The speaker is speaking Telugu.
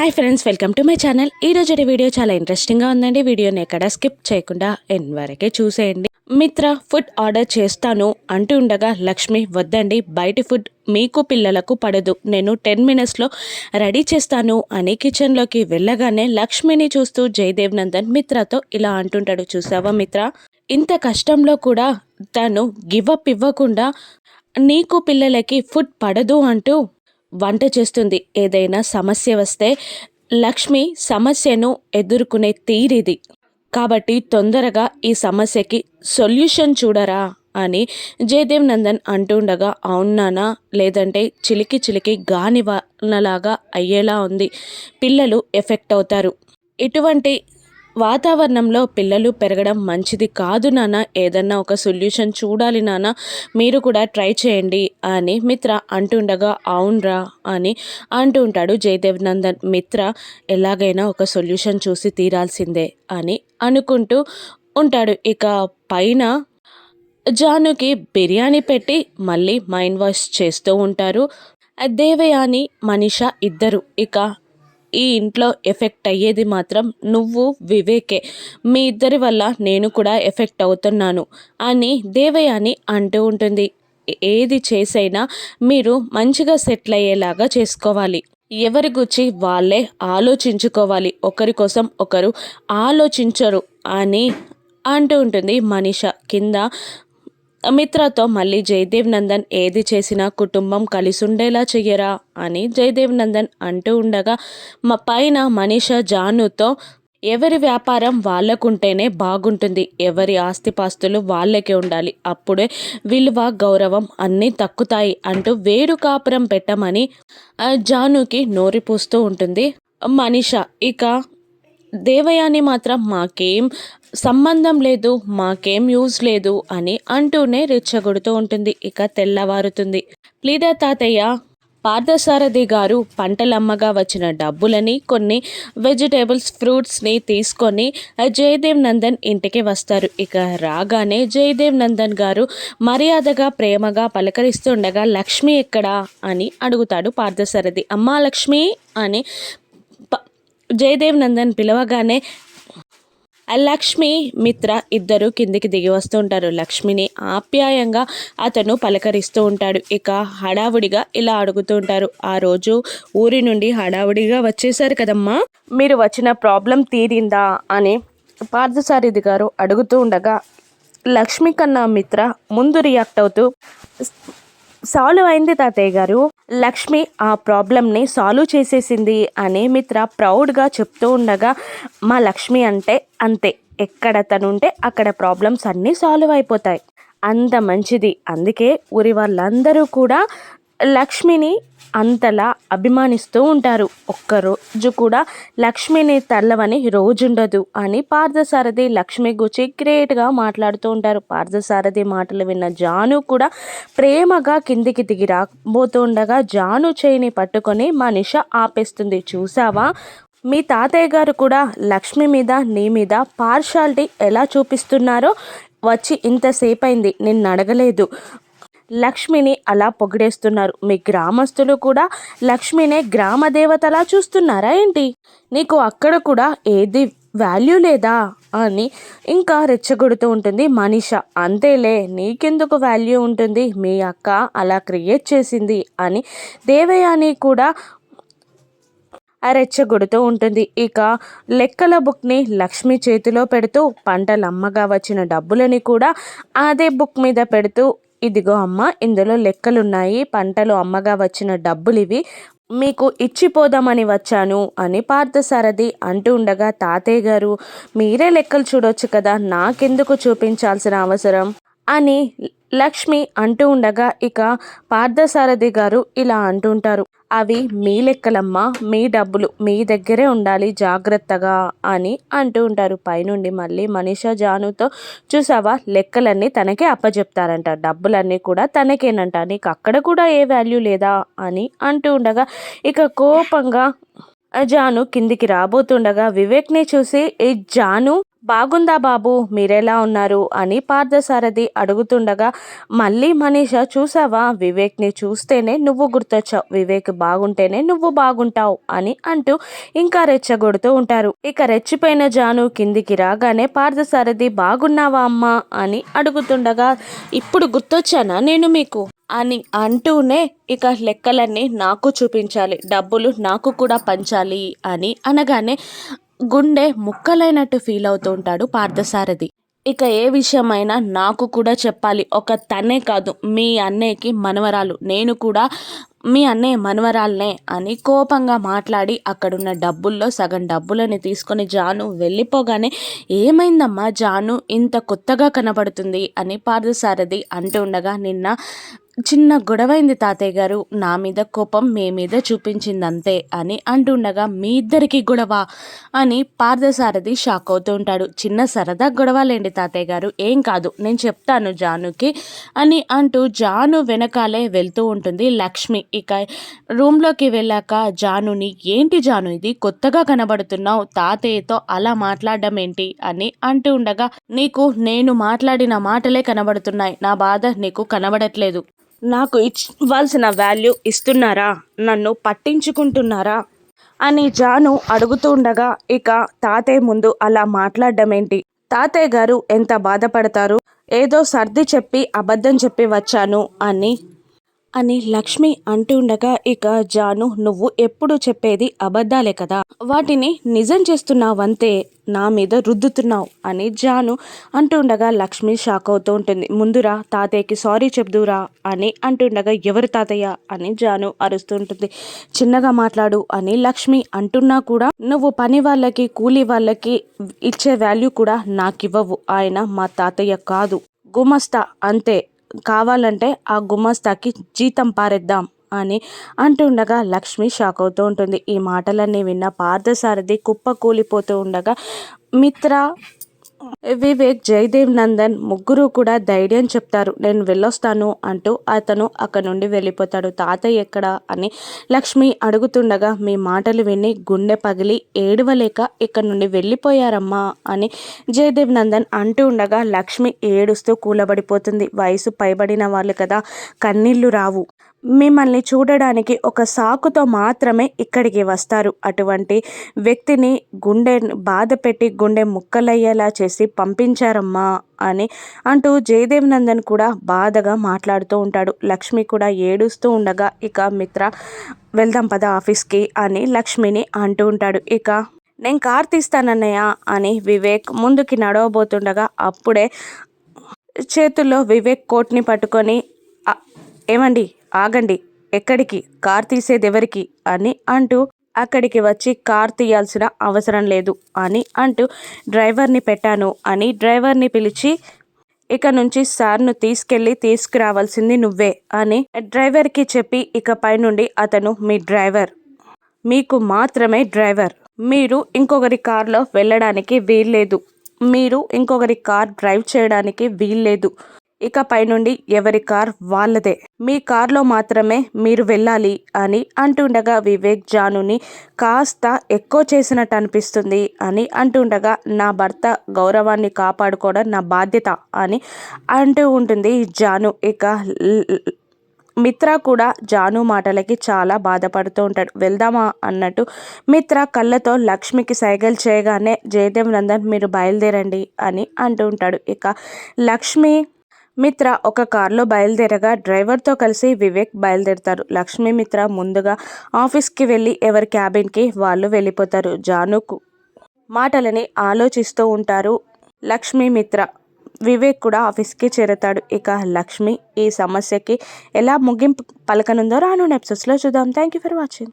Hi friends welcome to my channel ఈ రోజు వీడియో చాలా ఇంట్రెస్టింగ్గా ఉందండి. వీడియోని ఎక్కడ స్కిప్ చేయకుండా ఎన్ వరకే చూసేయండి. మిత్ర ఫుడ్ ఆర్డర్ చేస్తాను అంటూ ఉండగా లక్ష్మి వద్దండి బయటి ఫుడ్ మీకు పిల్లలకు పడదు. నేను టెన్ మినిట్స్లో రెడీ చేస్తాను అని కిచెన్లోకి వెళ్ళగానే లక్ష్మిని చూస్తూ జయదేవ్ నందన్ మిత్రతో ఇలా అంటుంటాడు. చూసావా మిత్ర? ఇంత కష్టంలో కూడా తను గివప్ ఇవ్వకుండా నీకు పిల్లలకి ఫుడ్ పడదు అంటూ వంట చేస్తుంది. ఏదైనా సమస్య వస్తే లక్ష్మి సమస్యను ఎదుర్కొనే తీరిది కాబట్టి తొందరగా ఈ సమస్యకి సొల్యూషన్ చూడరా అని జయదేవ్ నందన్ అంటుండగా అవునానా లేదంటే చిలికి చిలికి గానివనలాగా అయ్యేలా ఉంది. పిల్లలు ఎఫెక్ట్ అవుతారు. ఇటువంటి వాతావరణంలో పిల్లలు పెరగడం మంచిది కాదు నాన్న. ఏదన్నా ఒక సొల్యూషన్ చూడాలి నాన్న. మీరు కూడా ట్రై చేయండి అని మిత్ర అంటుండగా అవునరా అని అంటూ ఉంటాడు జయదేవ్ నందన్. మిత్ర ఎలాగైనా ఒక సొల్యూషన్ చూసి తీరాల్సిందే అని అనుకుంటూ ఉంటాడు. ఇక పైన జానుకి బిర్యానీ పెట్టి మళ్ళీ మైండ్ వాష్ చేస్తూ ఉంటారు దేవయాని మనిష ఇద్దరు. ఇక ఈ ఇంట్లో ఎఫెక్ట్ అయ్యేది మాత్రం నువ్వు వివేకే. మీ ఇద్దరి వల్ల నేను కూడా ఎఫెక్ట్ అవుతున్నాను అని దేవయాని అంటూ ఉంటుంది. ఏది చేసైనా మీరు మంచిగా సెటిల్ అయ్యేలాగా చేసుకోవాలి. ఎవరి గురించి వాళ్ళే ఆలోచించుకోవాలి. ఒకరి కోసం ఒకరు ఆలోచించరు అని అంటూ ఉంటుంది మనిష. కింద మిత్రతో మళ్ళీ జయదేవ్ నందన్ ఏది చేసినా కుటుంబం కలిసి ఉండేలా చెయ్యరా అని జయదేవ్ నందన్ అంటూ ఉండగా మా పైన మనీష జానుతో ఎవరి వ్యాపారం వాళ్ళకుంటేనే బాగుంటుంది. ఎవరి ఆస్తిపాస్తులు వాళ్ళకే ఉండాలి. అప్పుడే విలువ గౌరవం అన్నీ తక్కుతాయి అంటూ వేడు కాపురం పెట్టమని జానుకి నోరి పూస్తూ ఉంటుంది. మనీష ఇక దేవయాని మాత్రం మాకేం సంబంధం లేదు మాకేం యూజ్ లేదు అని అంటూనే రెచ్చగొడుతూ ఉంటుంది. ఇక తెల్లవారుతుంది. ప్లీడర్ తాతయ్య పార్థసారథి గారు పంటలమ్మగా వచ్చిన డబ్బులని కొన్ని వెజిటేబుల్స్ ఫ్రూట్స్ని తీసుకొని జయదేవ్ నందన్ ఇంటికి వస్తారు. ఇక రాగానే జయదేవ్ నందన్ గారు మర్యాదగా ప్రేమగా పలకరిస్తుండగా లక్ష్మి ఎక్కడా? అని అడుగుతాడు పార్థసారథి. అమ్మా లక్ష్మి అని జయదేవ్ నందన్ పిలవగానే లక్ష్మి మిత్ర ఇద్దరు కిందికి దిగి వస్తూ ఉంటారు. లక్ష్మిని ఆప్యాయంగా అతను పలకరిస్తూ ఉంటాడు. ఇక హడావుడిగా ఇలా అడుగుతూ ఉంటారు. ఆ రోజు ఊరి నుండి హడావుడిగా వచ్చేసారు కదమ్మా? మీరు వచ్చిన ప్రాబ్లం తీరిందా? అని పార్థసారథి గారు అడుగుతూ ఉండగా లక్ష్మి కన్నా మిత్ర ముందు రియాక్ట్ అవుతూ సాల్వ్ అయింది తాతయ్య గారు. లక్ష్మి ఆ ప్రాబ్లమ్ని సాల్వ్ చేసేసింది అనే మిత్ర ప్రౌడ్గా చెప్తూ ఉండగా మా లక్ష్మి అంటే అంతే. ఎక్కడ తనుంటే అక్కడ ప్రాబ్లమ్స్ అన్నీ సాల్వ్ అయిపోతాయి. అంత మంచిది. అందుకే ఊరి వాళ్ళందరూ కూడా లక్ష్మిని అంతలా అభిమానిస్తూ ఉంటారు. ఒక్కరోజు కూడా లక్ష్మిని తల్లవని రోజుండదు అని పార్థసారథి లక్ష్మి గురించి గ్రేట్గా మాట్లాడుతూ ఉంటారు. పార్థసారథి మాటలు విన్న జాను కూడా ప్రేమగా కిందికి దిగి రాబోతుండగా జాను చేయిని పట్టుకొని మనిష ఆపేస్తుంది. చూసావా మీ తాతయ్య గారు కూడా లక్ష్మి మీద నీ మీద పార్షాలిటీ ఎలా చూపిస్తున్నారో వచ్చి ఇంతసేపు అయింది నిన్ను అడగలేదు లక్ష్మిని అలా పొగిడేస్తున్నారు. మీ గ్రామస్తులు కూడా లక్ష్మినే గ్రామ దేవతలా చూస్తున్నారా ఏంటి? నీకు అక్కడ కూడా ఏది వాల్యూ లేదా? అని ఇంకా రెచ్చగొడుతూ ఉంటుంది మనిష. అంతేలే నీకెందుకు వాల్యూ ఉంటుంది? మీ అక్క అలా క్రియేట్ చేసింది అని దేవయాని కూడా రెచ్చగొడుతూ ఉంటుంది. ఇక లెక్కల బుక్ని లక్ష్మి చేతిలో పెడుతూ పంటలు అమ్మగా వచ్చిన డబ్బులని కూడా అదే బుక్ మీద పెడుతూ ఇదిగో అమ్మ ఇందులో లెక్కలున్నాయి. పంటలు అమ్మగా వచ్చిన డబ్బులు ఇవి మీకు ఇచ్చిపోదామని వచ్చాను అని పార్థసారథి అంటూ ఉండగా తాతయ్య గారు మీరే లెక్కలు చూడొచ్చు కదా నాకెందుకు చూపించాల్సిన అవసరం? అని లక్ష్మి అంటూ ఉండగా ఇక పార్థసారథి గారు ఇలా అంటుంటారు. అవి మీ లెక్కలమ్మా మీ డబ్బులు మీ దగ్గరే ఉండాలి జాగ్రత్తగా అని అంటూ ఉంటారు. పైనుండి మళ్ళీ మనీషా జానుతో చూసావా లెక్కలన్నీ తనకే అప్పచెప్తారంట డబ్బులన్నీ కూడా తనకేనంట నీకు అక్కడ కూడా ఏ వాల్యూ లేదా అని అంటూ ఉండగా ఇక కోపంగా జాను కిందికి రాబోతుండగా వివేక్ని చూసి ఏ జాను బాగుందా బాబు? మీరెలా ఉన్నారు? అని పార్థసారథి అడుగుతుండగా మళ్ళీ మనీష చూసావా? వివేక్ని చూస్తేనే నువ్వు గుర్తొచ్చావు. వివేక్ బాగుంటేనే నువ్వు బాగుంటావు అని అంటూ ఇంకా రెచ్చగొడుతూ ఉంటారు. ఇక రెచ్చిపోయిన జాను కిందికి రాగానే పార్థసారథి బాగున్నావా అమ్మా? అని అడుగుతుండగా ఇప్పుడు గుర్తొచ్చానా నేను మీకు? అని అంటూనే ఇక లెక్కలన్నీ నాకు చూపించాలి డబ్బులు నాకు కూడా పంచాలి అని అనగానే గుండె ముక్కలైనట్టు ఫీల్ అవుతూ ఉంటాడు పార్థసారథి. ఇక ఏ విషయమైనా నాకు కూడా చెప్పాలి ఒక తనే కాదు మీ అన్నయ్యకి మనవరాలు నేను కూడా మీ అన్నయ్య మనవరాలనే అని కోపంగా మాట్లాడి అక్కడున్న డబ్బుల్లో సగం డబ్బులని తీసుకొని జాను వెళ్ళిపోగానే ఏమైందమ్మా జాను ఇంత కొత్తగా కనబడుతుంది అని పార్థసారథి అంటూ ఉండగా నిన్న చిన్న గొడవైంది తాతయ్య గారు. నా మీద కోపం మీ మీద చూపించింది అంతే అని అంటుండగా మీ ఇద్దరికి గొడవ అని పార్థసారథి షాక్ అవుతూ ఉంటాడు. చిన్న సరదా గొడవలేండి తాతయ్య గారు. ఏం కాదు నేను చెప్తాను జానుకి అని అంటూ జాను వెనకాలే వెళ్తూ ఉంటుంది. లక్ష్మి ఇక రూమ్లోకి వెళ్ళాక జానుని ఏంటి జాను ఇది? కొత్తగా కనబడుతున్నావు. తాతయ్యతో అలా మాట్లాడడం ఏంటి? అని అంటూ ఉండగా నీకు నేను మాట్లాడిన మాటలే కనబడుతున్నాయి. నా బాధ నీకు కనబడట్లేదు. నాకు ఇవ్వాల్సిన వాల్యూ ఇస్తున్నారా? నన్ను పట్టించుకుంటున్నారా? అని జాను అడుగుతుండగా ఇక తాతయ్య ముందు అలా మాట్లాడడం ఏంటి తాతయ్య గారు ఎంత బాధపడతారు? ఏదో సర్ది చెప్పి అబద్ధం చెప్పి వచ్చాను అని అని లక్ష్మి అంటుండగా ఇక జాను నువ్వు ఎప్పుడు చెప్పేది అబద్ధాలే కదా. వాటిని నిజం చేస్తున్నావంతే నా మీద రుద్దుతున్నావు అని జాను అంటుండగా లక్ష్మి షాక్ అవుతూ ఉంటుంది. ముందురా తాతయ్యకి సారీ చెప్దురా అని అంటుండగా ఎవరు తాతయ్య? అని జాను అరుస్తుంటుంది చిన్నగా మాట్లాడు అని లక్ష్మి అంటున్నా కూడా నువ్వు పని వాళ్ళకి కూలి వాళ్ళకి ఇచ్చే వాల్యూ కూడా నాకివ్వవు. ఆయన మా తాతయ్య కాదు. గుమస్తా అంతే. కావాలంటే ఆ గుమస్తాకి జీతం పారేద్దాం అని అంటుండగా లక్ష్మి షాక్ అవుతూ ఉంటుంది. ఈ మాటలన్నీ విన్న పార్థసారథి కుప్ప కూలిపోతూ ఉండగా మిత్ర వివేక్ జయదేవ్ నందన్ ముగ్గురు కూడా ధైర్యం చెప్తారు. నేను వెళ్ళొస్తాను అంటూ అతను అక్కడ నుండి వెళ్ళిపోతాడు. తాతయ్య ఎక్కడ అని లక్ష్మి అడుగుతుండగా మీ మాటలు విని గుండె పగిలి ఏడవలేక ఇక్కడ నుండి వెళ్ళిపోయారమ్మా అని జయదేవ్ నందన్ అంటూ ఉండగా లక్ష్మి ఏడుస్తూ కూలబడిపోతుంది. వయసు పైబడిన వాళ్ళు కదా కన్నీళ్ళు రావు. మిమ్మల్ని చూడడానికి ఒక సాకుతో మాత్రమే ఇక్కడికి వస్తారు. అటువంటి వ్యక్తిని గుండె బాధ పెట్టి గుండె ముక్కలయ్యేలా చేసి పంపించారమ్మా అని అంటూ జయదేవ్ నందన్ కూడా బాధగా మాట్లాడుతూ ఉంటాడు. లక్ష్మి కూడా ఏడుస్తూ ఉండగా ఇక మిత్ర వెళ్దాం పద ఆఫీస్కి అని లక్ష్మిని అంటూ ఉంటాడు. ఇక నేను కార్ తీస్తానన్నయ్య అని వివేక్ ముందుకి నడవబోతుండగా అప్పుడే చేతుల్లో వివేక్ కోట్ని పట్టుకొని ఏమండి ఆగండి ఎక్కడికి? కార్ తీసేది ఎవరికి అని అంటూ అక్కడికి వచ్చి కార్ తీయాల్సిన అవసరం లేదు అని అంటూ డ్రైవర్ని పెట్టాను అని డ్రైవర్ని పిలిచి ఇక నుంచి సార్ను తీసుకెళ్ళి తీసుకురావాల్సింది నువ్వే అని డ్రైవర్కి చెప్పి ఇక పైనుండి అతను మీ డ్రైవర్. మీకు మాత్రమే డ్రైవర్. మీరు ఇంకొకరి కార్లో వెళ్ళడానికి వీల్లేదు. మీరు ఇంకొకరి కార్ డ్రైవ్ చేయడానికి వీల్లేదు. ఇక పైనుండి ఎవరి కార్ వాళ్ళదే. మీ కార్లో మాత్రమే మీరు వెళ్ళాలి అని అంటుండగా వివేక్ జానుని కాస్త ఎక్కువ చేసినట్టు అనిపిస్తుంది అని అంటుండగా నా భర్త గౌరవాన్ని కాపాడుకోవడం నా బాధ్యత అని అంటూ ఉంటుంది జాను. ఇక మిత్ర కూడా జాను మాటలకి చాలా బాధపడుతూ ఉంటాడు. వెళ్దామా అన్నట్టు మిత్ర కళ్ళతో లక్ష్మికి సైగల్ చేయగానే జయదేవ్ నందన్ మీరు బయలుదేరండి అని అంటూ ఉంటాడు. ఇక లక్ష్మి మిత్ర ఒక కారులో బయలుదేరగా డ్రైవర్తో కలిసి వివేక్ బయలుదేరుతారు. లక్ష్మీ మిత్ర ముందుగా ఆఫీస్కి వెళ్ళి ఎవరి క్యాబిన్కి వాళ్ళు వెళ్ళిపోతారు. జానుకు మాటలని ఆలోచిస్తూ ఉంటారు లక్ష్మీ మిత్ర. వివేక్ కూడా ఆఫీస్కి చేరతాడు. ఇక లక్ష్మి ఈ సమస్యకి ఎలా ముగింపు పలకనుందో రాను ఎపిసోడ్స్లో చూద్దాం. Thank you for watching.